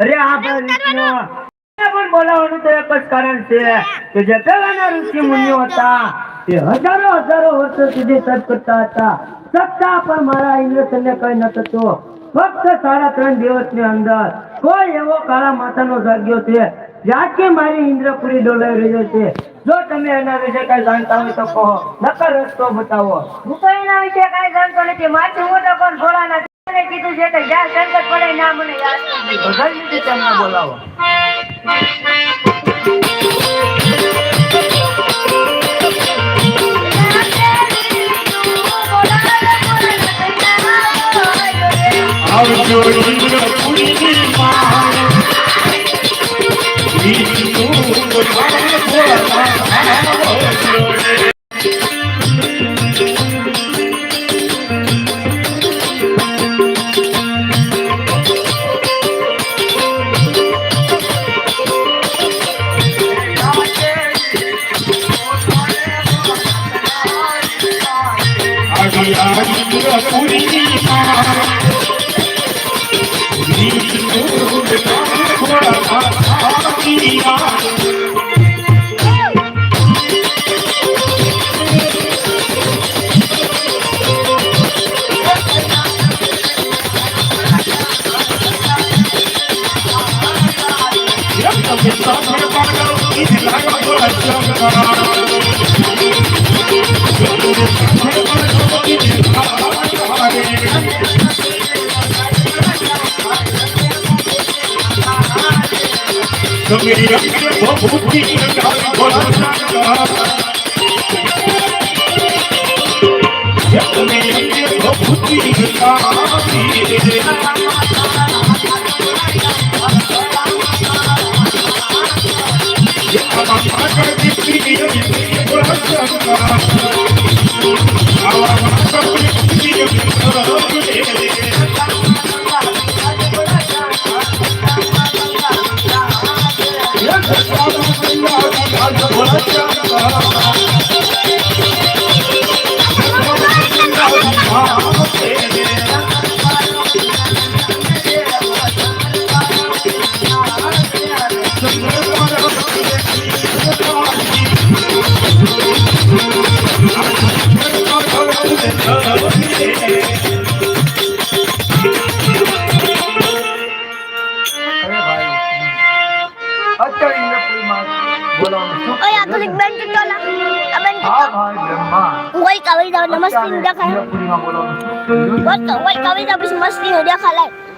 અરે આ પણ બોલાવવાનું તો એક જ કારણ છે કે જે પહેલાના ઋષિ મુનિઓ હતા તે હજારો હજારો વર્ષો સુધી તપ કરતા હતા. છતાં પણ મારા ઇન્દ્રસને કઈ ન થતું. ફક્ત સાડા ત્રણ દિવસની અંદર કોઈ એવો કાળા માથાનો જાગ્યો છે જ્યાંથી મારી ઇન્દ્રપુરી ડોલાઈ રહ્યો છે. જો તમે એના વિશે કઈ જાણતા હોય તો કહો નકર રસ્તો બતાવો. હું તો એના વિશે કઈ જાણતો નથી. માથું મોટો પણ ભોળાનાથ મને કીધું છે કે જ્યાં સંગત પડે ના મને યાદ ભગવાન તો તમને બોલાવો. આવજો અરે ભાઈ અત્યારે ઇન્દ્રપુરીમાં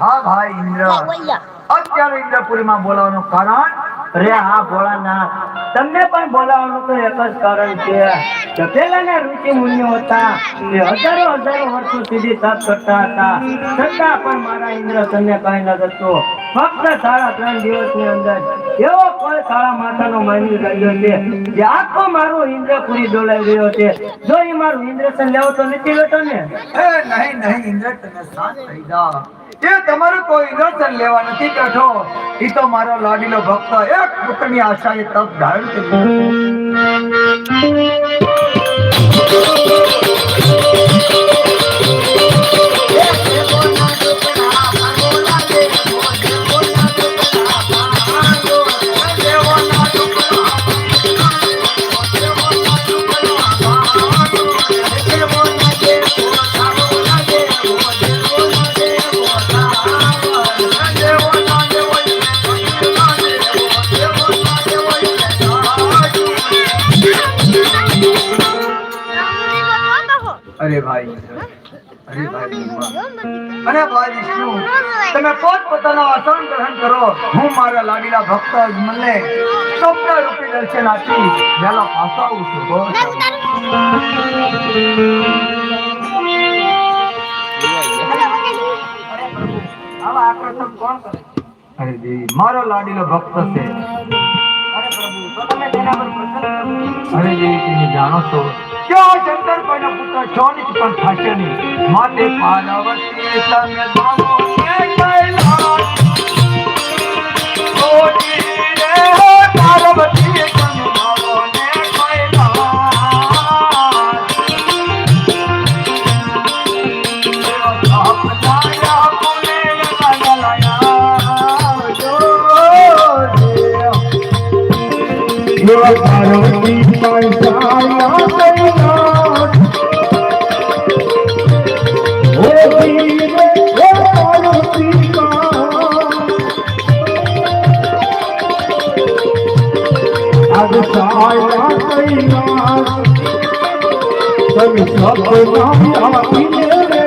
હા ભાઈ ઇન્દ્ર અત્યારે ઇન્દ્રપુરીમાં બોલાવવાનું કારણ રે હા, ભોળાનાથ. તમને પણ બોલાવવાનું તો એક જ કારણ છે. કે ઋષિ મુનિઓ હતા. એ હજારો હજારો વર્ષો સુધી તપ કરતા હતા. છતાં પણ મારા ઇન્દ્ર તમને કઈ ન થતું ફક્ત સાડા ત્રણ દિવસની અંદર એવો કોઈ સાડા માતાનો માની રહ્યો છે જે આખો મારો ઇન્દ્રપુરી ડોલાઈ રહ્યો છે. જો એ મારું ઇન્દ્રસન લેવો તો નથી લેતો ને નહીં નહીં, ઇન્દ્ર, તમે સાથ થઈ જાઓ. એ તમારું કોઈ દર્શન લેવા નથી બેઠો? એ તો મારો લાડીલો ભક્ત એક પુત્રની આશાએ તપ ધારણ કર્યું અને ભાઈ વિષ્ણુ તમે પોત પોતાના આસન ગ્રહણ કરો. હું મારા લાડીલા ભક્ત મને સ્વપ્ન રૂપી દર્શન આપી વહેલા ફસાવું છું કરે? અરે દેવી મારો લાડીલો ભક્ત છે. પ્રભુ તમે જાણો છો. ક્યાં શંકર કોઈના પુત્ર છો પણ થશે નહીં. માટે પાલવતી તમે પાર્વતી કૈલાસ તમે સપના આપીને રે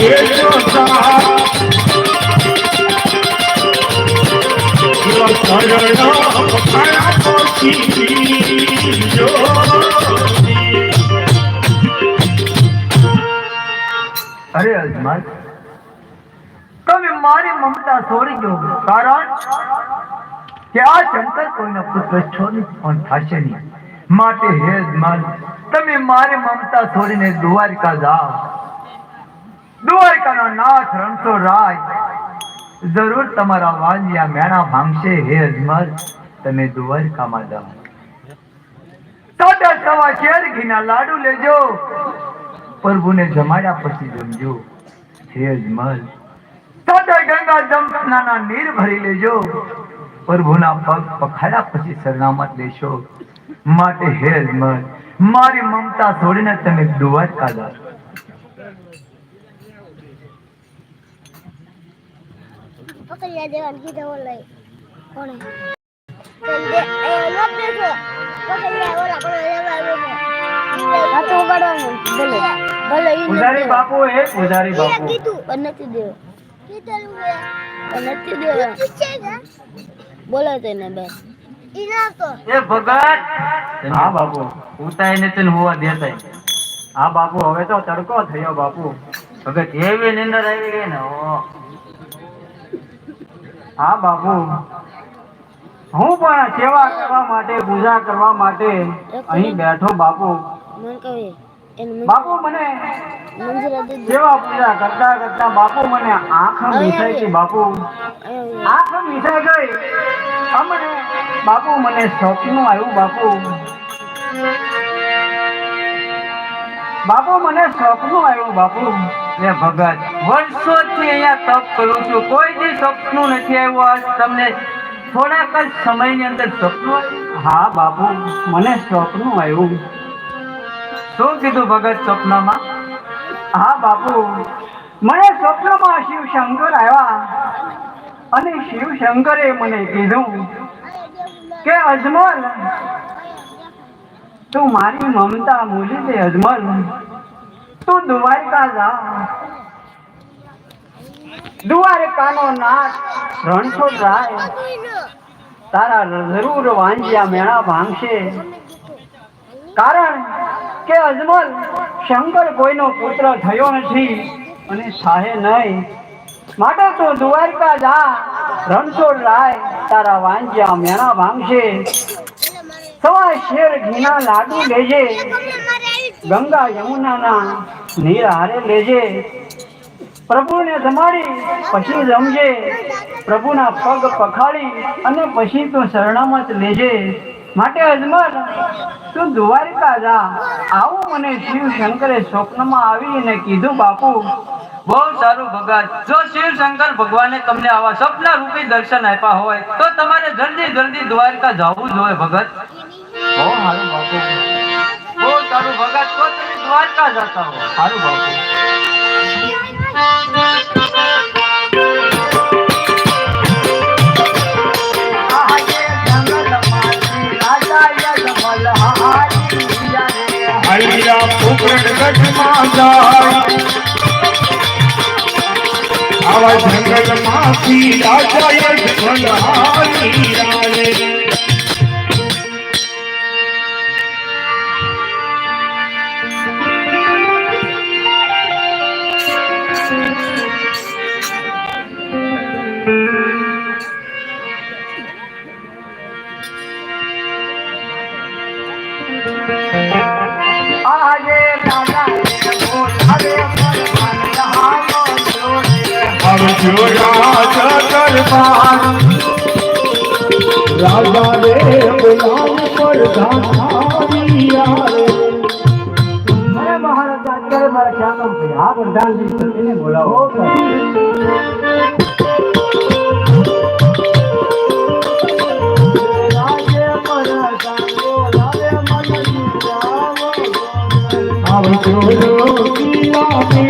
અરે અજમાન તમે મારી મમતા છોડી દો, કારણ કે આ શંકર કોઈના પુત્ર છો પણ થશે નહીં. માટે હે અજમાન તમે મારી મમતા છોડીને દ્વારિકા જાઓ. દ્વારકાનો નાથ રણતો રાય જરૂર તમારા વાલિયા મેણા ભાંગશે હે અજમલ. તમે દ્વારકામાં જાઓ. સાડા સવા શેર ઘીના લાડુ લેજો. પ્રભુને જમાડ્યા પછી જમજો. હે અજમલ. સાડા ગંગા જમનાના નીર ભરી લેજો. પ્રભુના પગ પખાડ્યા પછી સરનામત લેશો. માટે હે અજમલ, મારી મમતા છોડીને તમે દ્વારકા જાઓ પકડ્યા દેવાનું કીધું ઓલા કોણે ચલ દે એ નો બેસો પકડ્યા ઓલા પણ લેવા આવ્યો છે આ તો ઉગાડવાનું ભલે ભલે ઈ પૂજારી બાપુ હે પૂજારી ઈ બાપુ કીધું પણ નથી દેવો. કીધું પણ નથી દેવા. બોલો તેને બે. એ ભગત! હા બાપુ. ઉતાઈને તને હોવા દેતા હા બાપુ હવે તો તડકો થયો બાપુ. ભગત એવી નિંદર આવી ગઈ ને ઓ હા બાપુ. હું પણ સેવા કરવા માટે પૂજા કરવા માટે અહીં બેઠો બાપુ. બાપુ મને સેવા પૂજા કરતા કરતા બાપુ મને આંખ મિસાઈ ગઈ બાપુ. આંખ મિસાઈ ગઈ. અમને બાપુ મને સ્વપ્ન આવ્યું બાપુ. બાપુ મને સ્વપ્ન આવ્યું બાપુ. એ ભગત, વર્ષોથી અહીંયા તપ કરું છું. કોઈ દી સપનું નથી આવ્યું. આજ તમને થોડાક જ સમયની અંદર સપનું હા બાપુ મને સપનું આવ્યું. શું કીધું ભગત સપનામાં? હા બાપુ મને સ્વપ્નમાં શિવ શંકર આવ્યા. અને શિવ શંકરે મને કીધું કે, અજમલ, તું મારી મમતા મૂલી દે, અજમલ. તું દ્વારકા જા. દ્વારકાનો નાથ રણછોડ રાય. તારા જરૂર વાંજ્યા મેળા ભાંગશે. કારણ કે અજમલ શંકર કોઈનો પુત્ર થયો નથી અને સાહે નહીં. માટે તું દ્વારકા જા, રણછોડ રાય, તારા વાંજ્યા મેળા ભાંગશે. સવા શેર ઘીના લાડુ લેજે, ગંગા યમુનાના નીર હારે લેજે. પ્રભુને જમાડી પછી જમજે પ્રભુના પગ પખાડી અને પછી તું શરણામત લેજે. માટે અજમલ તું દ્વારિકા જા. આવું મને શિવ શંકરે સ્વપ્નમાં આવીને કીધું બાપુ. બહુ સારું ભગત જો શિવ શંકર ભગવાને તમને આવા સપના રૂપી દર્શન આપ્યા હોય તો તમારે જલ્દી જલ્દી દ્વારિકા જવું જોઈએ ભગત. બહુ સારું બાપુ. બહુ સારું ભગત. તો તમે દ્વારકા જતા હો. સારું બાપુ. આવા જંગલમાંથી રાજા યજમાન હારી રાલે આવજો રાજા દરબાર રાજા રે બોલાવ પ્રધાન રે મહારાજ અત્યારે મારા ખ્યાલ છે આ પ્રધાનજી સતીને બોલાવો આવજો રોકિયાને પ્રધાન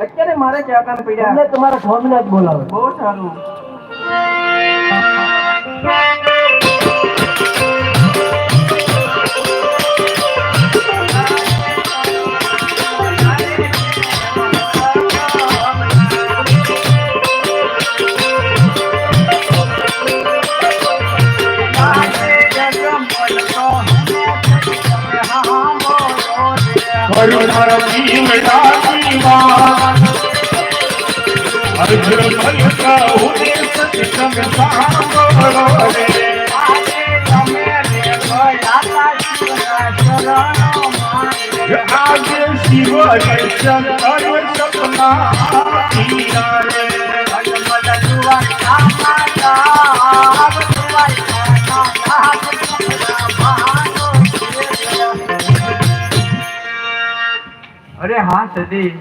અત્યારે મારે ક્યાં કામ પડ્યા. તમારા સ્વામીનાથ બોલાવે. બહુ સારું. કરુણા જીવડાની વાત અર્જુન મલકા ઉને સત્સંગ સાંભળો રે આજે શિવ દર્શન કર સપના હીરા અરે હા સતી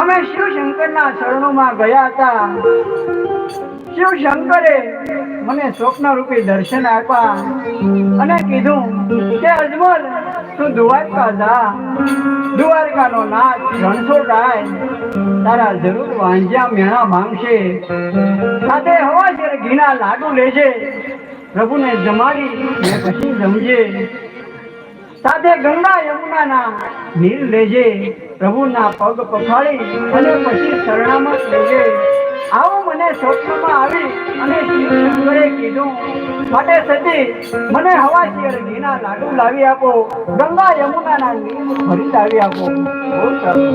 અમે શિવ શંકરના ચરણોમાં ગયા હતા. શિવ શંકરે મને સ્વપ્ન રૂપી દર્શન આપ્યા અને કીધું કે અજમલ, તું દ્વારકા જા. દ્વારકાનો નાચ રણછોડરાય તારા જરૂર વાંજ્યા મેણા માંગશે. સાથે હવા જયારે ઘીના લાડુ લેજે. પ્રભુને જમાડી ને પછી જમજે. સાથે ગંગા યમુનાના નીર લેજે, પ્રભુના પગ પખાળી અને પછી શરણામત લેજે. આવું મને સ્વપ્નમાં આવી અને શિવશંકરે કીધું, માટે સતી, મને હવા શિયર ઘીના લાડુ લાવી આપો. ગંગા યમુનાના નીર ભરી લાવી આપો. બહુ સારું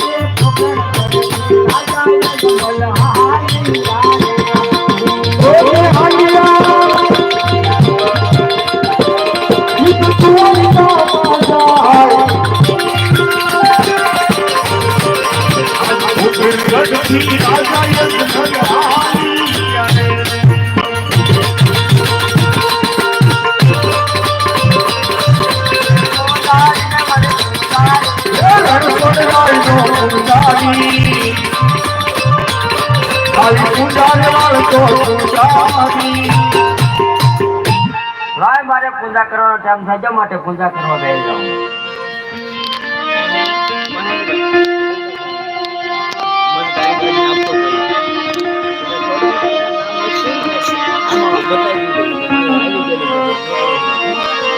પૂજા ટાઈમ થાય છે માટે પૂજા કરવા બેસી જાઉં.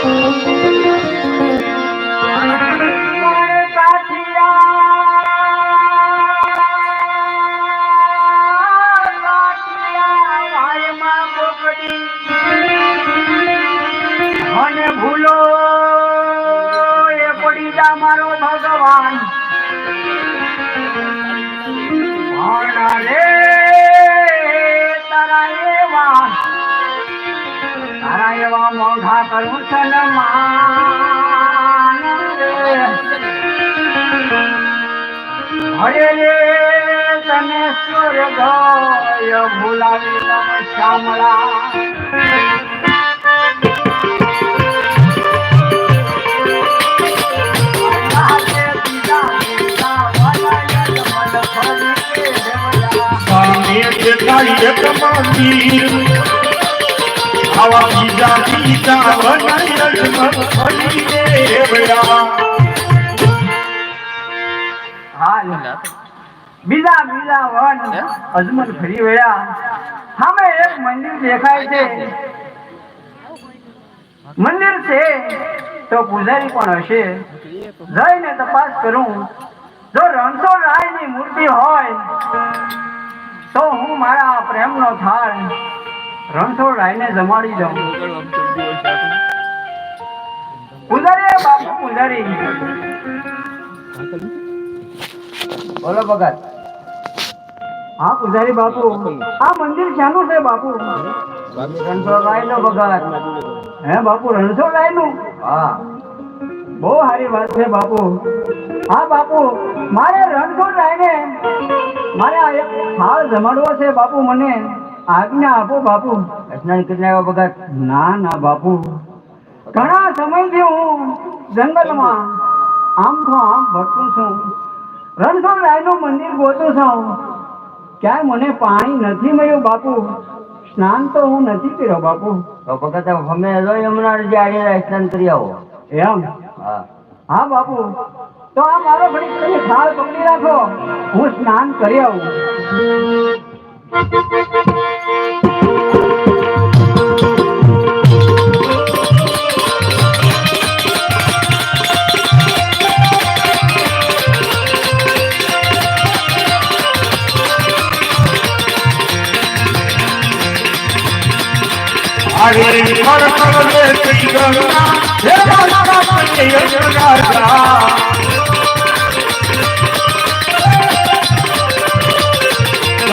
મને તને સ્વર્ગ ભૂલાવી શામળા આવા બીજા બનાય દેવડા બીજા બીજા વન અજમલ ફરી વળ્યા. સામે એક મંદિર દેખાય છે. મંદિર છે તો પૂજારી પણ હશે. જઈને તપાસ કરું. જો રણછોડ રાયની મૂર્તિ હોય તો હું મારા પ્રેમનો થાળ રણછોડ રાયને જમાડી દઉં. પૂજારી બાપુ પૂજારી. બોલો ભગત. હા પૂજારી બાપુ. આ મંદિર શાનું છે બાપુ. રણછોડરાય નો ભગત હે બાપુ રણછોડનું હા. બહુ સારી વાત છે બાપુ. હા બાપુ મારે રણછોડ રાયને મારે હાલ જમાડવો છે બાપુ મને. આજ્ઞા આપો બાપુ. આવ્યો ભગત ના ના બાપુ. ઘણા સમયથી હું જંગલમાં આમ તો આમ ભટકું છું. રણછોડ રાયનું મંદિર ગોતું છું. ક્યાંય મને પાણી નથી મળ્યું બાપુ. સ્નાન તો હું નથી કર્યો બાપુ. તો ભગત અમે હમણાં જે આડી સ્નાન કરી આવો. એમ? હા. હા બાપુ. તો આ મારો ઘડી તમે થાળ પકડી રાખો. હું સ્નાન કરી આવું.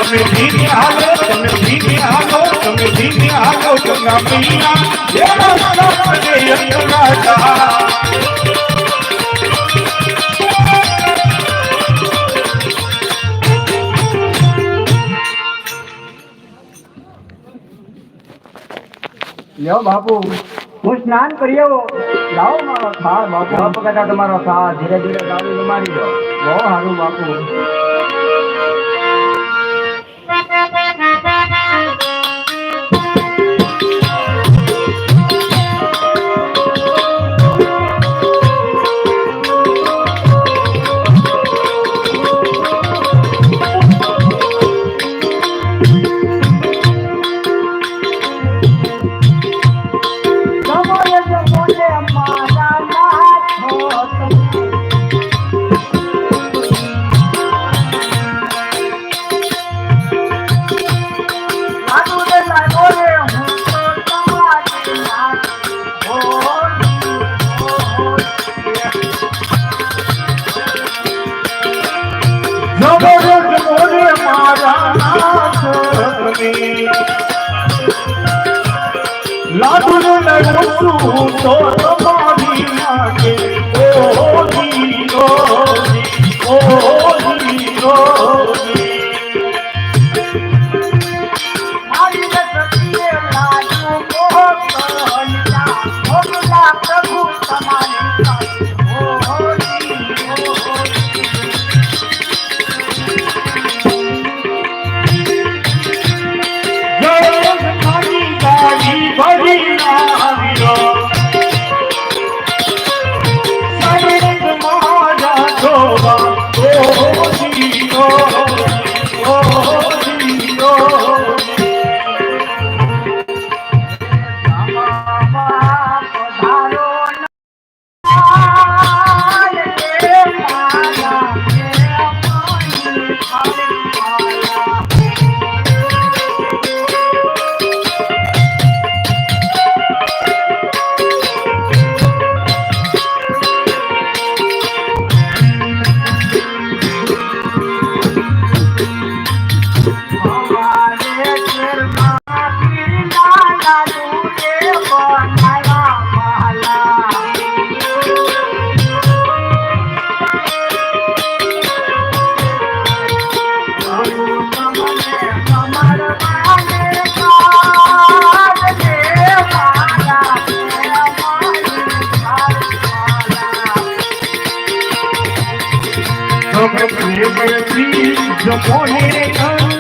તમે ધીમે હાલો તમે ધીમે હાલો તમે ધીમે હાલો ગંગા મૈયા હે મારા પતિએ જગાડા લ્યો બાપુ, હું સ્નાન કરી આવો. લાવો મારો થાળ બાપુ. જો તમારો સા ધીરે ધીરે ગાડી મારી દો. બહુ સારું બાપુ. Bye-bye. Yo por el